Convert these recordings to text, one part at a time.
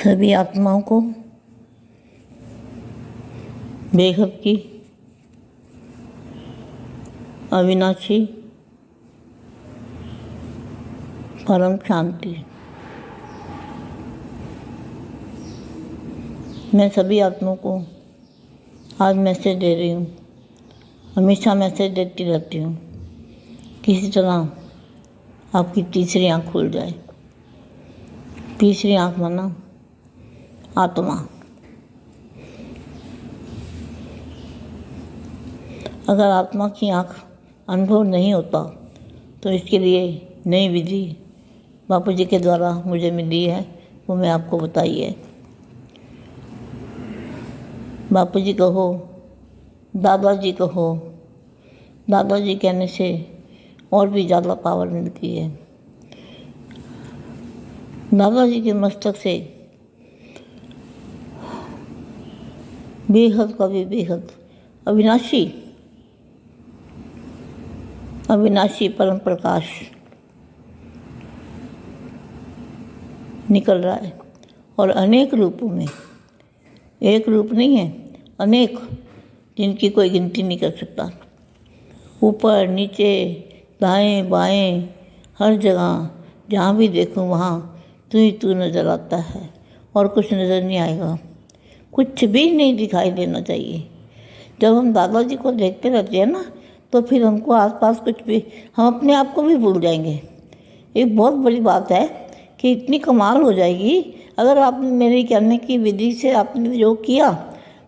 सभी आत्माओं को। बेहद की। अविनाशी। परम शांति। मैं सभी आत्माओं को आज मैसेज दे रही हूँ। हमेशा मैसेज देती रहती हूँ। किसी तरह आपकी तीसरी आँख खुल जाए। तीसरी आँख माना आत्मा। अगर आत्मा की आँख अनुभव नहीं होता तो इसके लिए नई विधि बापू जी के द्वारा मुझे मिली है, वो मैं आपको बताई है बापू जी कहो, दादाजी कहो, दादाजी कहने से और भी ज़्यादा पावर मिलती है। दादाजी के मस्तक से बेहद का भी बेहद। अविनाशी। अविनाशी परम प्रकाश। निकल रहा है। और अनेक रूपों में। एक रूप नहीं है, अनेक, जिनकी कोई गिनती नहीं कर सकता। ऊपर, नीचे, दाएँ, बाएँ, हर जगह, जहाँ भी देखूँ, वहाँ तू ही तू नज़र आता है। और कुछ नज़र नहीं आएगा। कुछ भी नहीं दिखाई देना चाहिए। जब हम दादाजी को देखते रहते हैं ना तो फिर हमको आसपास कुछ भी, हम अपने आप को भी भूल जाएँगे। एक बहुत बड़ी बात है कि इतनी कमाल हो जाएगी। अगर आपने मेरे कहने की विधि से आपने जो किया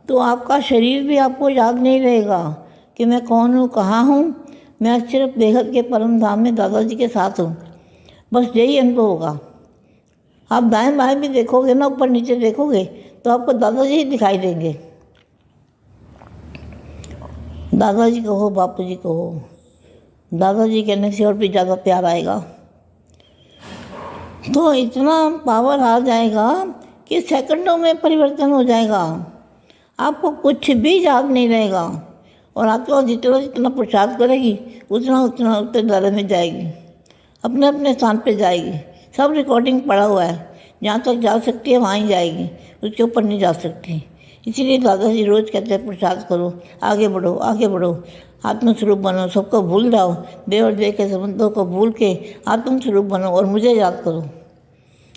तो आपका शरीर भी आपको याद नहीं रहेगा कि मैं कौन हूँ, कहाँ हूँ। मैं सिर्फ़ बेहद के परम धाम में दादाजी के साथ हूँ। बस यही अनुभव होगा। आप दाएँ बाएँ भी देखोगे ना, ऊपर नीचे देखोगे तो आपको दादाजी ही दिखाई देंगे। दादाजी कहो बापू जी कहो, दादाजी कहने से और भी ज़्यादा प्यार आएगा। तो इतना पावर आ जाएगा कि सेकंडों में परिवर्तन हो जाएगा। आपको कुछ भी याद नहीं रहेगा और आपके आपको जितना जितना प्रसाद करेगी, उतना उतना उतने दायरे में जाएगी। अपने अपने स्थान पे जाएगी। सब रिकॉर्डिंग पड़ा हुआ है। जहाँ तक जा सकती है, वहाँ ही जाएगी। उसके ऊपर नहीं जा सकते। इसीलिए दादाजी रोज़ कहते हैं, प्रसाद करो, आगे बढ़ो आगे बढ़ो। आत्मस्वरूप बनो, सबको भूल जाओ। देव और देव के संबंधों को भूल के आत्मस्वरूप बनो और मुझे याद करो।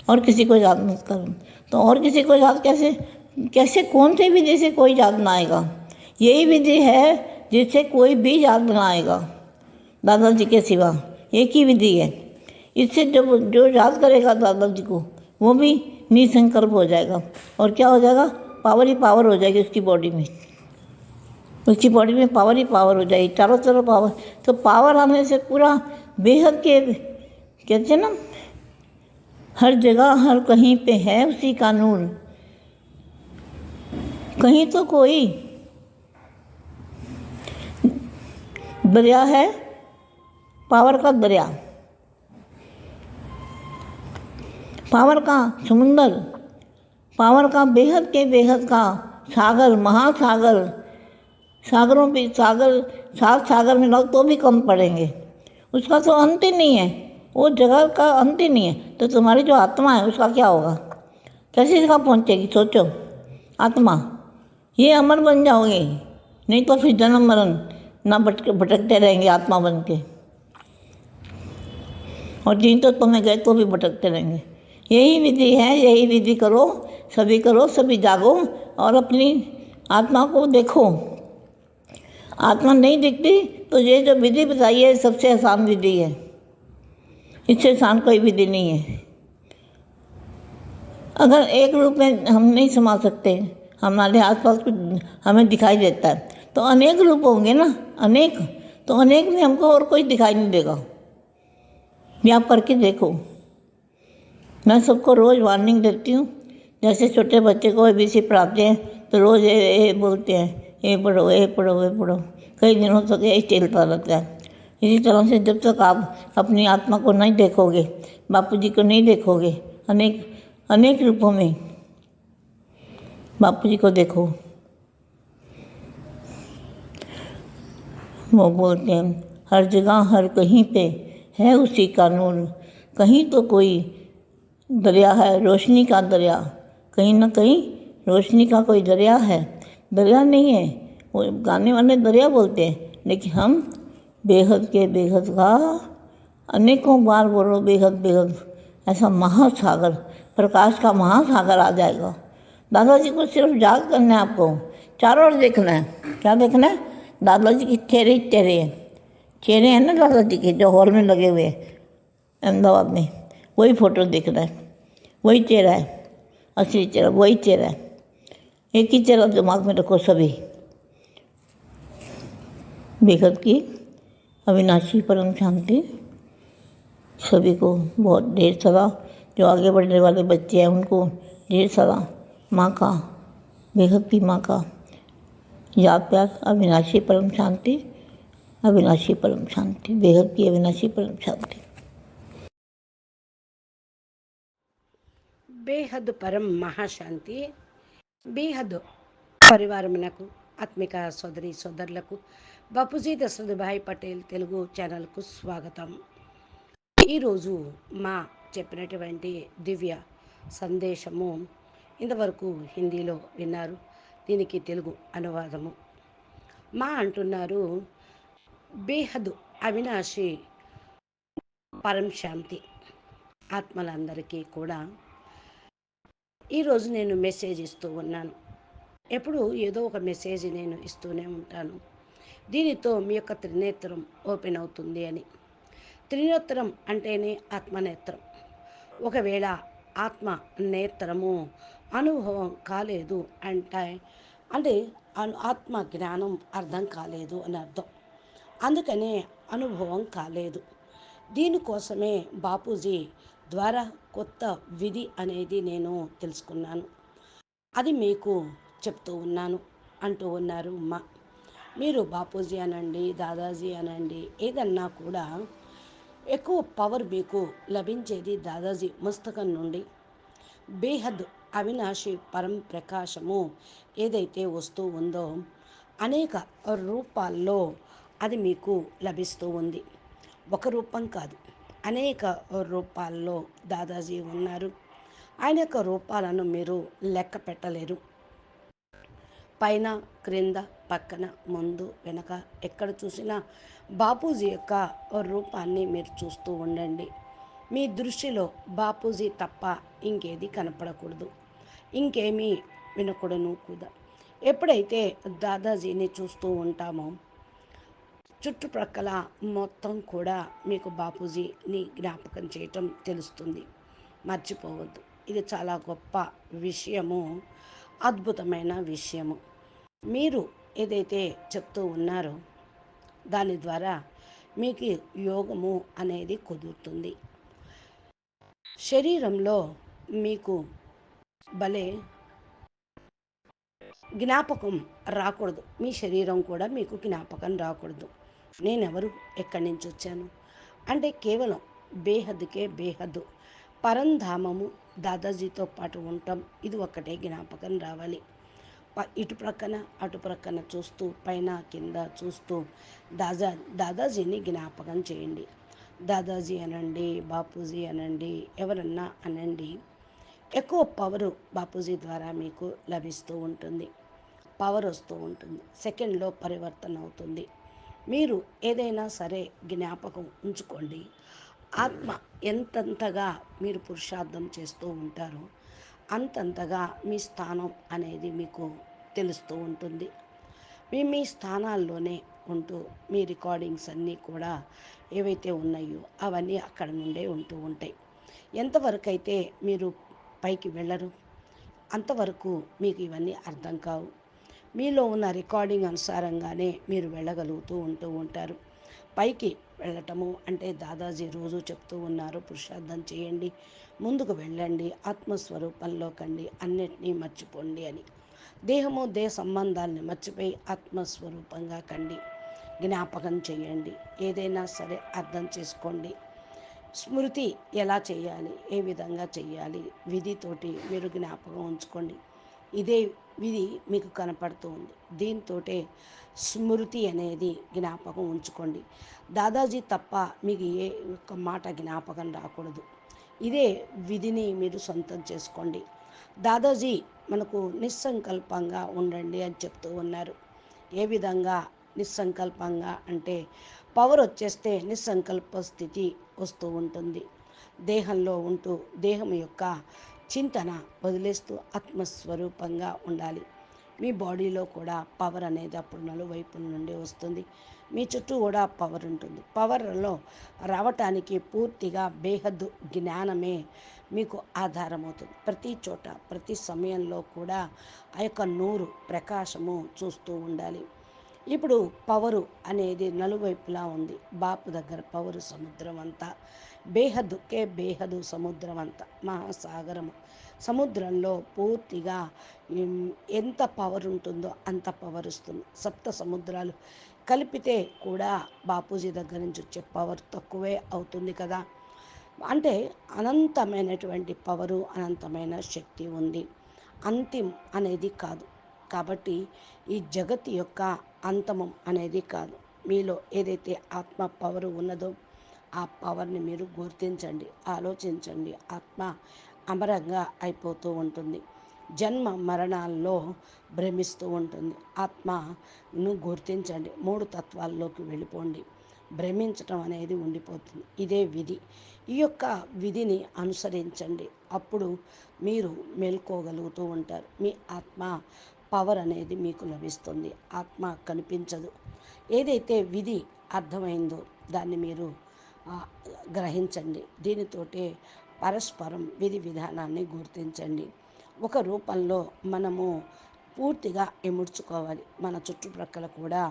और किसी को याद मत करो। तो और किसी को याद कैसे कैसे कौन सी विधि से कोई याद ना आएगा? यही विधि है जिससे कोई भी याद ना आएगा। दादाजी के सिवा एक ही विधि है। इससे जब जो याद करेगा दादाजी को, वो भी निसंकल्प हो जाएगा। और क्या हो जाएगा? पावर ही पावर हो जाएगी उसकी बॉडी में। उसकी बॉडी में पावर ही पावर हो जाएगी, चारों तरफ़ पावर तो पावर आने से पूरा बेहद के, कहते हैं ना, हर जगह, हर कहीं पे है उसी कानून। कहीं तो कोई दरिया है पावर का दरिया। पावर का समुंदर पावर का बेहद के बेहद का सागर, महासागर। सागरों पे सागर, सात सागर में लोग तो भी कम पड़ेंगे। उसका तो अंत ही नहीं है। वो जगह का अंत ही नहीं है। तो तुम्हारी जो आत्मा है, उसका क्या होगा? कैसे जगह पहुँचेगी? सोचो। आत्मा, ये अमर बन जाओगे। नहीं तो फिर जन्म मरण ना भटक, भटकते रहेंगे आत्मा बन के। और जिन तो तुम्हें गए तो भी भटकते रहेंगे। यही विधि है, यही विधि करो, सभी करो, सभी जागो और अपनी आत्मा को देखो। आत्मा नहीं दिखती तो ये जो विधि बताई है सबसे आसान विधि है। इससे आसान कोई विधि नहीं है। अगर एक रूप में हम नहीं समा सकते, हमारे आसपास कुछ हमें दिखाई देता है तो अनेक रूप होंगे ना, अनेक। तो अनेक में हमको और कोई दिखाई नहीं देगा। ये आप करके देखो। मैं सबको रोज़ वार्निंग देती हूँ, जैसे छोटे बच्चे को ए बी सी पढ़ाते हैं तो रोज़ ए ए बोलते हैं ए पढ़ो ए पढ़ो ए पढ़ो। कई दिनों तक यही चलता रहता है। इसी तरह से जब तक आप अपनी आत्मा को नहीं देखोगे बापू जी को नहीं देखोगे, अनेक अनेक रूपों में बापू जी को देखो। वो बोलते हैं, हर जगह, हर कहीं पे है उसी का नूर। कहीं तो कोई दरिया है, रोशनी का दरिया। कहीं ना कहीं रोशनी का कोई दरिया है। दरिया नहीं है, वो गाने वाले दरिया बोलते हैं, लेकिन हम बेहद के बेहद का, अनेकों बार बोलो बेहद बेहद, ऐसा महासागर, प्रकाश का महासागर आ जाएगा। दादाजी को सिर्फ़ जाग करना है आपको, चारों ओर देखना है। क्या देखना है? दादाजी के चेहरे चेहरे चेहरे हैं ना दादाजी के, जो हॉल में लगे हुए अहमदाबाद में। वही फ़ोटो दिख रहा है, वही चेहरा है, असली चेहरा, वही चेहरा है। एक ही चेहरा दिमाग में रखो सभी। बेहद की अविनाशी परम शांति। सभी को बहुत ढेर सारा जो आगे बढ़ने वाले बच्चे हैं, उनको ढेर सारा माँ का, बेहद की माँ का याद प्यार, अविनाशी परम शांति, अविनाशी परम शांति, बेहद की अविनाशी परम शांति। బేహద్ పరం మహాశాంతి. బేహద్ పరివారమునకు ఆత్మిక సోదరి సోదరులకు బాపూజీ దశరథభాయ్ పటేల్ తెలుగు ఛానల్కు స్వాగతం. ఈరోజు మా చెప్పినటువంటి దివ్య సందేశము ఇంతవరకు హిందీలో విన్నారు. దీనికి తెలుగు అనువాదము. మా అంటున్నారు బేహద్ అవినాశి పరం శాంతి. ఆత్మలందరికీ కూడా ఈరోజు నేను మెసేజ్ ఇస్తూ ఉన్నాను. ఎప్పుడు ఏదో ఒక మెసేజ్ నేను ఇస్తూనే ఉంటాను. దీనితో మీ యొక్క త్రినేత్రం ఓపెన్ అవుతుంది అని. త్రినేత్రం అంటేనే ఆత్మనేత్రం. ఒకవేళ ఆత్మ నేత్రము అనుభవం కాలేదు అంటే అంటే అను- ఆత్మ జ్ఞానం అర్థం కాలేదు అని అర్థం. అందుకనే అనుభవం కాలేదు. దీనికోసమే బాపూజీ ద్వారా కొత్త విధి అనేది నేను తెలుసుకున్నాను. అది మీకు చెప్తూ ఉన్నాను అంటూ ఉన్నారు మా మీరు బాపూజీ అనండి దాదాజీ అనండి ఏదన్నా కూడా ఎక్కువ పవర్ మీకు లభించేది దాదాజీ పుస్తకం నుండి. బేహద్ అవినాశి పరం ప్రకాశము ఏదైతే వస్తూ ఉందో అనేక రూపాల్లో అది మీకు లభిస్తూ ఉంది. ఒక రూపం కాదు. అనేక రూపాల్లో దాదాజీ ఉన్నారు. ఆయన యొక్క రూపాలను మీరు లెక్క పెట్టలేరు. పైన క్రింద పక్కన ముందు వెనక ఎక్కడ చూసినా బాపూజీ యొక్క రూపాన్ని మీరు చూస్తూ ఉండండి. మీ దృష్టిలో బాపూజీ తప్ప ఇంకేది కనపడకూడదు. ఇంకేమీ వినకూడను కూడా. ఎప్పుడైతే దాదాజీని చూస్తూ ఉంటామో చుట్టుప్రక్కల మొత్తం కూడా మీకు బాపూజీని జ్ఞాపకం చేయటం తెలుస్తుంది. మర్చిపోవద్దు. ఇది చాలా గొప్ప విషయము. అద్భుతమైన విషయము. మీరు ఏదైతే చెప్తూ ఉన్నారో దాని ద్వారా మీకు యోగము అనేది కుదురుతుంది. శరీరంలో మీకు భలే జ్ఞాపకం రాకూడదు. మీ శరీరం కూడా మీకు జ్ఞాపకం రాకూడదు. నేనెవరు? ఎక్కడి నుంచి వచ్చాను అంటే కేవలం బేహద్దుకే బేహద్దు. పరంధామము దాదాజీతో పాటు ఉండటం ఇది ఒక్కటే జ్ఞాపకం రావాలి. ఇటు ప్రక్కన అటు ప్రక్కన చూస్తూ పైన కింద చూస్తూ దాదా దాదాజీని జ్ఞాపకం చేయండి. దాదాజీ అనండి బాపూజీ అనండి ఎవరన్నా అనండి ఎక్కువ పవరు బాపూజీ ద్వారా మీకు లభిస్తూ ఉంటుంది. పవర్ వస్తూ ఉంటుంది. సెకండ్లో పరివర్తన అవుతుంది మీరు ఏదైనా సరే జ్ఞాపకం ఉంచుకోండి. ఆత్మ ఎంతంతగా మీరు పురుషార్థం చేస్తూ ఉంటారో అంతంతగా మీ స్థానం అనేది మీకు తెలుస్తూ ఉంటుంది. మీ మీ స్థానాల్లోనే ఉంటూ మీ రికార్డింగ్స్ అన్నీ కూడా ఏవైతే ఉన్నాయో అవన్నీ అక్కడ నుండే ఉంటూ ఉంటాయి. ఎంతవరకు అయితే మీరు పైకి వెళ్ళరు అంతవరకు మీకు ఇవన్నీ అర్థం కావు. మీలో ఉన్న రికార్డింగ్ అనుసారంగానే మీరు వెళ్ళగలుగుతూ ఉంటూ ఉంటారు. పైకి వెళ్ళటము అంటే దాదాజీ రోజు చెప్తూ ఉన్నారు పురుషార్థం చేయండి ముందుకు వెళ్ళండి ఆత్మస్వరూపంలో కండి అన్నిటినీ మర్చిపోండి అని. దేహము దేహ సంబంధాలని మర్చిపోయి ఆత్మస్వరూపంగా కండి జ్ఞాపకం చేయండి ఏదైనా సరే అర్థం చేసుకోండి. స్మృతి ఎలా చేయాలి ఏ విధంగా చేయాలి విధితోటి మీరు జ్ఞాపకం ఉంచుకోండి. ఇదే విధి మీకు కనపడుతూ ఉంది. దీంతో స్మృతి అనేది జ్ఞాపకం ఉంచుకోండి. దాదాజీ తప్ప మీకు ఏ ఒక్క మాట జ్ఞాపకం రాకూడదు. ఇదే విధిని మీరు సొంతం చేసుకోండి. దాదాజీ మనకు నిస్సంకల్పంగా ఉండండి అని చెప్తూ ఉన్నారు. ఏ విధంగా నిస్సంకల్పంగా అంటే పవర్ వచ్చేస్తే నిస్సంకల్ప స్థితి వస్తూ ఉంటుంది. దేహంలో ఉంటూ దేహం యొక్క చింతన వదిలేస్తూ ఆత్మస్వరూపంగా ఉండాలి. మీ బాడీలో కూడా పవర్ అనేది అప్పుడు నలువైపు నుండి వస్తుంది. మీ చుట్టూ కూడా పవర్ ఉంటుంది. పవర్లో రావటానికి పూర్తిగా బేహద్దు జ్ఞానమే మీకు ఆధారమవుతుంది. ప్రతి చోట ప్రతి సమయంలో కూడా ఆ యొక్క నూరు ప్రకాశము చూస్తూ ఉండాలి. ఇప్పుడు పవరు అనేది నలువైపులా ఉంది. బాపు దగ్గర పవరు సముద్రం అంతా. బేహద్దుకే బేహదు సముద్రం అంతా. మహాసాగరము. సముద్రంలో పూర్తిగా ఎంత పవర్ ఉంటుందో అంత పవర్ వస్తుంది. సప్త సముద్రాలు కలిపితే కూడా బాపూజీ దగ్గర నుంచి వచ్చే పవర్ తక్కువే అవుతుంది కదా. అంటే అనంతమైనటువంటి పవరు అనంతమైన శక్తి ఉంది. అంతిం అనేది కాదు. కాబట్టి ఈ జగత్ యొక్క అంతమం అనేది కాదు. మీలో ఏదైతే ఆత్మ పవర్ ఉన్నదో ఆ పవర్ని మీరు గుర్తించండి ఆలోచించండి. ఆత్మ అమరంగా అయిపోతూ ఉంటుంది. జన్మ మరణాల్లో భ్రమిస్తూ ఉంటుంది. ఆత్మను గుర్తించండి. మూడు తత్వాల్లోకి వెళ్ళిపోండి. భ్రమించటం అనేది ఉండిపోతుంది. ఇదే విధి. ఈ యొక్క విధిని అనుసరించండి. అప్పుడు మీరు మేల్కోగలుగుతూ ఉంటారు. మీ ఆత్మ పవర్ అనేది మీకు లభిస్తుంది. ఆత్మ కనిపించదు. ఏదైతే విధి అర్థమైందో దాన్ని మీరు గ్రహించండి. దీనితోటే పరస్పరం విధి విధానాన్ని గుర్తించండి. ఒక రూపంలో మనము పూర్తిగా ఎముడ్చుకోవాలి. మన చుట్టుప్రక్కల కూడా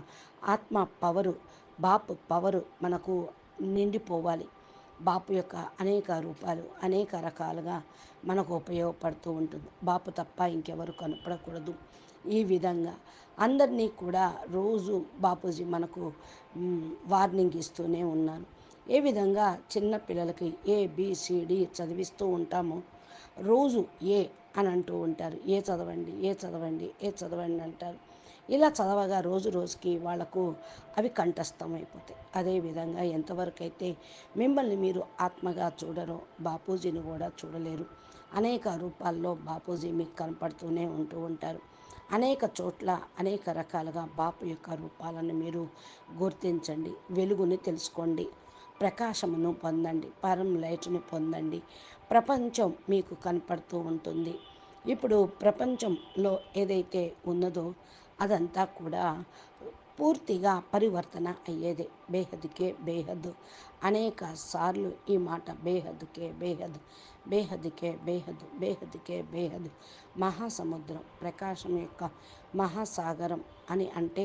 ఆత్మ పవరు బాపు పవరు మనకు నిండిపోవాలి. బాపు యొక్క అనేక రూపాలు అనేక రకాలుగా మనకు ఉపయోగపడుతూ ఉంటుంది. బాపు తప్ప ఇంకెవరు కనపడకూడదు. ఈ విధంగా అందరినీ కూడా రోజు బాపూజీ మనకు వార్నింగ్ ఇస్తూనే ఉన్నారు. ఏ విధంగా చిన్న పిల్లలకి ఏబిసిడి చదివిస్తూ ఉంటామో రోజు ఏ అని అంటూ ఉంటారు. ఏ చదవండి ఏ చదవండి ఏ చదవండి అంటారు. ఇలా చదవగా రోజు రోజుకి వాళ్ళకు అవి కంఠస్థం అయిపోతాయి అదేవిధంగా ఎంతవరకు అయితే మిమ్మల్ని మీరు ఆత్మగా చూడరో బాపూజీని కూడా చూడలేరు. అనేక రూపాల్లో బాపూజీ మీకు కనపడుతూనే ఉంటూ ఉంటారు. అనేక చోట్ల అనేక రకాలుగా బాపు యొక్క రూపాలను మీరు గుర్తించండి వెలుగుని తెలుసుకోండి ప్రకాశమును పొందండి పరం లైట్ను పొందండి. ప్రపంచం మీకు కనపడుతూ ఉంటుంది. ఇప్పుడు ప్రపంచంలో ఏదైతే ఉన్నదో అదంతా కూడా పూర్తిగా పరివర్తన అయ్యేది. బేహద్కే బేహద్ అనేక సార్లు ఈ మాట బేహద్కే బేహద్ బేహద్కే బేహద్ బేహద్కే బేహద్ మహాసముద్రం ప్రకాశం యొక్క మహాసాగరం అని అంటే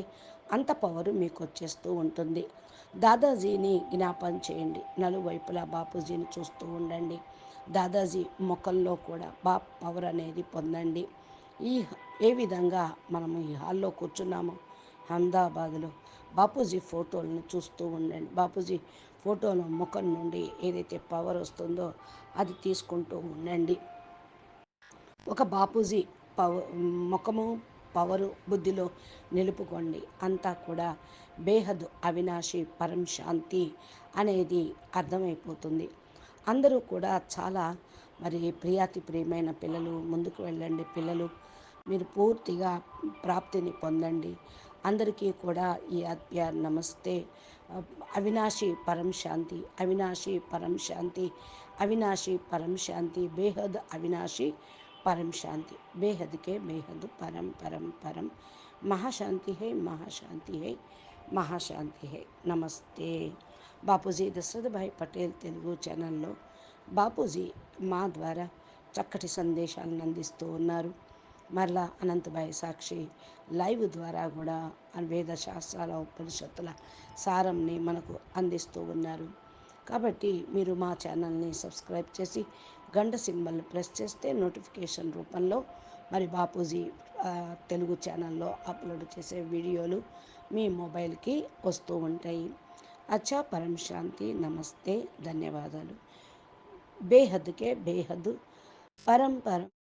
అంత పవరు మీకు వచ్చేస్తూ ఉంటుంది. దాదాజీని జ్ఞాపం చేయండి. నలువైపులా బాపూజీని చూస్తూ ఉండండి. దాదాజీ ముఖంలో కూడా బా పవర్ అనేది పొందండి. ఈ ఏ విధంగా మనము ఈ హాల్లో కూర్చున్నామో అహ్మదాబాద్లో బాపూజీ ఫోటోలను చూస్తూ ఉండండి. బాపూజీ ఫోటోల ముఖం నుండి ఏదైతే పవర్ వస్తుందో అది తీసుకుంటూ ఉండండి. ఒక బాపూజీ పవ ముఖము పవరు బుద్ధిలో నిలుపుకోండి. అంతా కూడా బేహద్ అవినాశి పరం శాంతి అనేది అర్థమైపోతుంది. అందరూ కూడా చాలా మరి ప్రియాతి ప్రియమైన పిల్లలు ముందుకు వెళ్ళండి పిల్లలు. మీరు పూర్తిగా ప్రాప్తిని పొందండి. అందరికీ కూడా ఈ ఆత్మీయ నమస్తే. అవినాశి పరం శాంతి అవినాశి పరం శాంతి అవినాశి పరం శాంతి బేహద్ అవినాశి పరం శాంతి బేహద్కే బేహద్ పరం పరం పరం. మహాశాంతి హై మహాశాంతి హై మహాశాంతి హై. నమస్తే. బాపూజీ దశరథభాయ్ పటేల్ తెలుగు ఛానల్లో బాపూజీ మా ద్వారా చక్కటి సందేశాలను అందిస్తూ ఉన్నారు. మరలా అనంతభాయ్ సాక్షి లైవ్ ద్వారా కూడా వేద శాస్త్రాల ఉపనిషత్తుల సారంని మనకు అందిస్తూ ఉన్నారు. కాబట్టి మీరు మా ఛానల్ని సబ్స్క్రైబ్ చేసి గంట సింబల్ ప్రెస్ చేస్తే నోటిఫికేషన్ రూపంలో మరి బాపూజీ తెలుగు ఛానల్లో అప్లోడ్ చేసే వీడియోలు మీ మొబైల్కి వస్తూ ఉంటాయి. అచ్చా పరం శాంతి నమస్తే ధన్యవాదాలు. బేహద్కే బేహద్ పరం పరం.